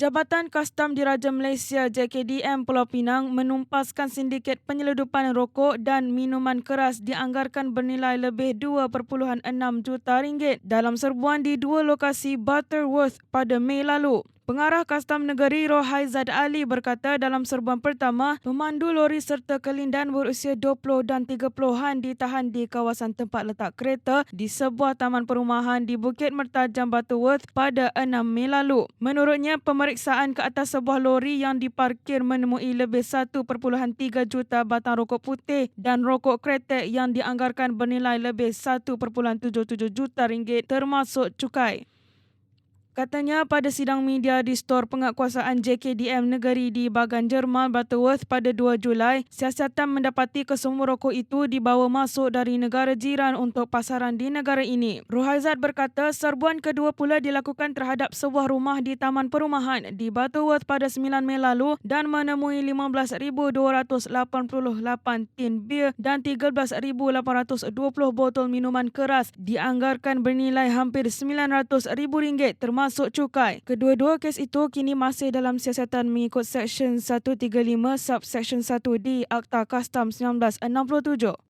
Jabatan Kastam Diraja Malaysia JKDM Pulau Pinang menumpaskan sindiket penyeludupan rokok dan minuman keras dianggarkan bernilai lebih 2.6 juta ringgit dalam serbuan di dua lokasi Butterworth pada Mei lalu. Pengarah Kastam Negeri Rohaizad Ali berkata dalam serbuan pertama, pemandu lori serta kelindan berusia 20 dan 30-an ditahan di kawasan tempat letak kereta di sebuah taman perumahan di Bukit Mertajam Butterworth pada 6 Mei lalu. Menurutnya, pemeriksaan ke atas sebuah lori yang diparkir menemui lebih 1.3 juta batang rokok putih dan rokok kretek yang dianggarkan bernilai lebih 1.77 juta ringgit termasuk cukai. Katanya pada sidang media di stor pengakuasaan JKDM negeri di Bagan Jerman Butterworth pada 2 Julai, siasatan mendapati kesemua rokok itu dibawa masuk dari negara jiran untuk pasaran di negara ini. Rohaizat berkata serbuan kedua pula dilakukan terhadap sebuah rumah di Taman Perumahan di Butterworth pada 9 Mei lalu dan menemui 15,288 tin bir dan 13,820 botol minuman keras dianggarkan bernilai hampir RM900,000 termasuk termasuk cukai. Kedua-dua kes itu kini masih dalam siasatan mengikut Seksyen 135 Subseksyen 1 di Akta Kastam 1967.